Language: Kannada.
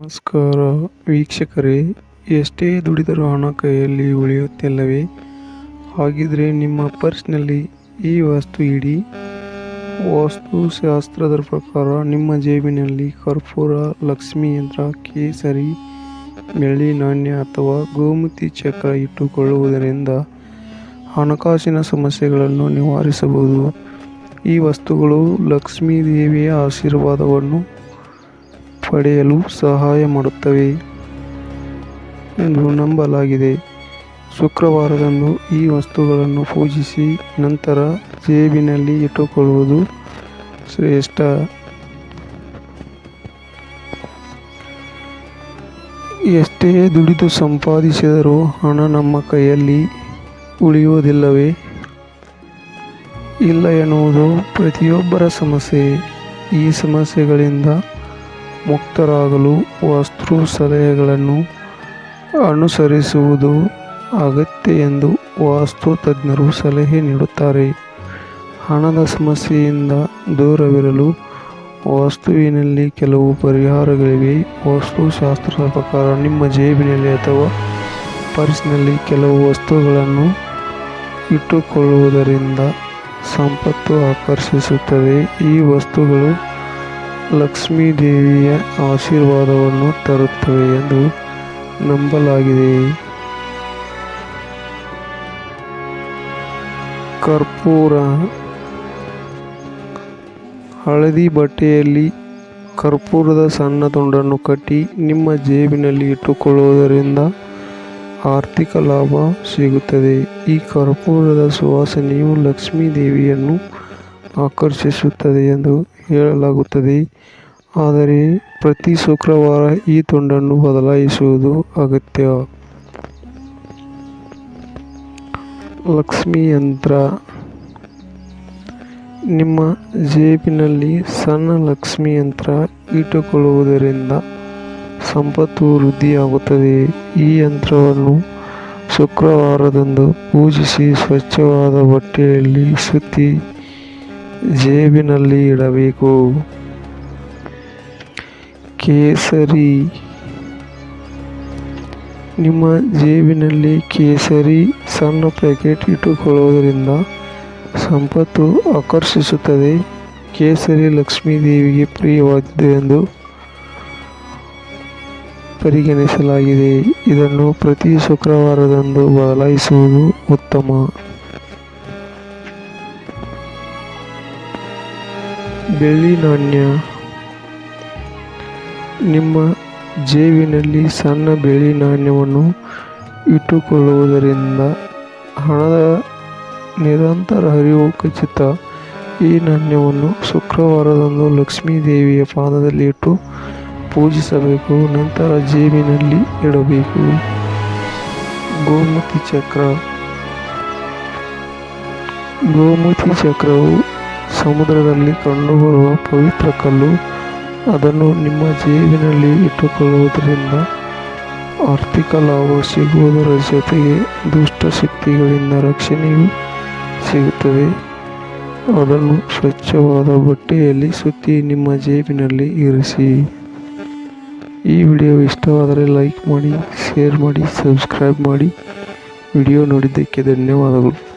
ನಮಸ್ಕಾರ. ವೀಕ್ಷಕರೇ, ಎಷ್ಟೇ ದುಡಿದರೂ ಹಣ ಕೈಯಲ್ಲಿ ಉಳಿಯುತ್ತಿಲ್ಲವೇ? ಹಾಗಿದ್ರೆ ನಿಮ್ಮ ಪರ್ಸ್ನಲ್ಲಿ ಈ ವಸ್ತು ಇಡಿ. ವಾಸ್ತುಶಾಸ್ತ್ರದ ಪ್ರಕಾರ ನಿಮ್ಮ ಜೇಬಿನಲ್ಲಿ ಕರ್ಪೂರ, ಲಕ್ಷ್ಮಿ ಯಂತ್ರ, ಕೇಸರಿ, ಬೆಳ್ಳಿ ನಾಣ್ಯ ಅಥವಾ ಗೋಮತಿ ಚಕ್ರ ಇಟ್ಟುಕೊಳ್ಳುವುದರಿಂದ ಹಣಕಾಸಿನ ಸಮಸ್ಯೆಗಳನ್ನು ನಿವಾರಿಸಬಹುದು. ಈ ವಸ್ತುಗಳು ಲಕ್ಷ್ಮೀ ದೇವಿಯ ಆಶೀರ್ವಾದವನ್ನು ಪಡೆಯಲು ಸಹಾಯ ಮಾಡುತ್ತವೆ ಎಂದು ನಂಬಲಾಗಿದೆ. ಶುಕ್ರವಾರದಂದು ಈ ವಸ್ತುಗಳನ್ನು ಪೂಜಿಸಿ ನಂತರ ಜೇಬಿನಲ್ಲಿ ಇಟ್ಟುಕೊಳ್ಳುವುದು ಶ್ರೇಷ್ಠ. ಎಷ್ಟೇ ದುಡಿದು ಸಂಪಾದಿಸಿದರೂ ಹಣ ನಮ್ಮ ಕೈಯಲ್ಲಿ ಉಳಿಯುವುದಿಲ್ಲವೇ? ಇಲ್ಲ ಎನ್ನುವುದು ಪ್ರತಿಯೊಬ್ಬರ ಸಮಸ್ಯೆ. ಈ ಸಮಸ್ಯೆಗಳಿಂದ ಮುಕ್ತರಾಗಲು ವಾಸ್ತು ಸಲಹೆಗಳನ್ನು ಅನುಸರಿಸುವುದು ಅಗತ್ಯ ಎಂದು ವಾಸ್ತು ತಜ್ಞರು ಸಲಹೆ ನೀಡುತ್ತಾರೆ. ಹಣದ ಸಮಸ್ಯೆಯಿಂದ ದೂರವಿರಲು ವಾಸ್ತುವಿನಲ್ಲಿ ಕೆಲವು ಪರಿಹಾರಗಳಿವೆ. ವಾಸ್ತುಶಾಸ್ತ್ರದ ಪ್ರಕಾರ ನಿಮ್ಮ ಜೇಬಿನಲ್ಲಿ ಅಥವಾ ಪರ್ಸ್ನಲ್ಲಿ ಕೆಲವು ವಸ್ತುಗಳನ್ನು ಇಟ್ಟುಕೊಳ್ಳುವುದರಿಂದ ಸಂಪತ್ತು ಆಕರ್ಷಿಸುತ್ತದೆ. ಈ ವಸ್ತುಗಳು ಲಕ್ಷ್ಮೀ ದೇವಿಯ ಆಶೀರ್ವಾದವನ್ನು ತರುತ್ತವೆ ಎಂದು ನಂಬಲಾಗಿದೆ. ಕರ್ಪೂರ ಹಳದಿ ಬಟ್ಟೆಯಲ್ಲಿ ಕರ್ಪೂರದ ಸಣ್ಣ ತುಂಡನ್ನು ಕಟ್ಟಿ ನಿಮ್ಮ ಜೇಬಿನಲ್ಲಿ ಇಟ್ಟುಕೊಳ್ಳುವುದರಿಂದ ಆರ್ಥಿಕ ಲಾಭ ಸಿಗುತ್ತದೆ. ಈ ಕರ್ಪೂರದ ಸುವಾಸನೆಯು ಲಕ್ಷ್ಮೀ ದೇವಿಯನ್ನು ಆಕರ್ಷಿಸುತ್ತದೆ ಎಂದು ಹೇಳಲಾಗುತ್ತದೆ. ಆದರೆ ಪ್ರತಿ ಶುಕ್ರವಾರ ಈ ತುಂಡನ್ನು ಬದಲಾಯಿಸುವುದು ಅಗತ್ಯ. ಲಕ್ಷ್ಮಿ ಯಂತ್ರ ನಿಮ್ಮ ಜೇಬಿನಲ್ಲಿ ಸಣ್ಣ ಲಕ್ಷ್ಮಿ ಯಂತ್ರ ಇಟ್ಟುಕೊಳ್ಳುವುದರಿಂದ ಸಂಪತ್ತು ವೃದ್ಧಿಯಾಗುತ್ತದೆ. ಈ ಯಂತ್ರವನ್ನು ಶುಕ್ರವಾರದಂದು ಪೂಜಿಸಿ ಸ್ವಚ್ಛವಾದ ಬಟ್ಟೆಯಲ್ಲಿ ಸುತ್ತಿ ಜೇಬಿನಲ್ಲಿ ಇಡಬೇಕು. ಕೇಸರಿ. ನಿಮ್ಮ ಜೇಬಿನಲ್ಲಿ ಕೇಸರಿ ಸಣ್ಣ ಪ್ಯಾಕೆಟ್ ಇಟ್ಟುಕೊಳ್ಳುವುದರಿಂದ ಸಂಪತ್ತು ಆಕರ್ಷಿಸುತ್ತದೆ. ಕೇಸರಿ ಲಕ್ಷ್ಮೀ ದೇವಿಗೆ ಪ್ರಿಯವಾದದ್ದು ಎಂದು ಪರಿಗಣಿಸಲಾಗಿದೆ. ಇದನ್ನು ಪ್ರತಿ ಶುಕ್ರವಾರದಂದು ಬದಲಾಯಿಸುವುದು ಉತ್ತಮ. ಬೆಳ್ಳಿ ನಾಣ್ಯ ನಿಮ್ಮ ಜೇಬಿನಲ್ಲಿ ಸಣ್ಣ ಬೆಳ್ಳಿ ನಾಣ್ಯವನ್ನು ಇಟ್ಟುಕೊಳ್ಳುವುದರಿಂದ ಹಣದ ನಿರಂತರ ಹರಿವು ಖಚಿತ. ಈ ನಾಣ್ಯವನ್ನು ಶುಕ್ರವಾರದಂದು ಲಕ್ಷ್ಮೀ ದೇವಿಯ ಪಾದದಲ್ಲಿ ಇಟ್ಟು ಪೂಜಿಸಬೇಕು. ನಂತರ ಜೇಬಿನಲ್ಲಿ ಇಡಬೇಕು. ಗೋಮತಿ ಚಕ್ರ. ಗೋಮತಿ ಚಕ್ರವು ಸಮುದ್ರದಲ್ಲಿ ಕಂಡುಬರುವ ಪವಿತ್ರ ಕಲ್ಲು, ಅದನ್ನು ನಿಮ್ಮ ಜೇಬಿನಲ್ಲಿ ಇಟ್ಟುಕೊಳ್ಳುವುದರಿಂದ ಆರ್ಥಿಕ ಲಾಭ ಸಿಗುವುದರ ಜೊತೆಗೆ ದುಷ್ಟಶಕ್ತಿಗಳಿಂದ ರಕ್ಷಣೆಯೂ ಸಿಗುತ್ತದೆ. ಅದನ್ನು ಸ್ವಚ್ಛವಾದ ಬಟ್ಟೆಯಲ್ಲಿ ಸುತ್ತಿ ನಿಮ್ಮ ಜೇಬಿನಲ್ಲಿ ಇರಿಸಿ. ಈ ವಿಡಿಯೋ ಇಷ್ಟವಾದರೆ ಲೈಕ್ ಮಾಡಿ, ಶೇರ್ ಮಾಡಿ, ಸಬ್ಸ್ಕ್ರೈಬ್ ಮಾಡಿ. ವಿಡಿಯೋ ನೋಡಿದ್ದಕ್ಕೆ ಧನ್ಯವಾದಗಳು.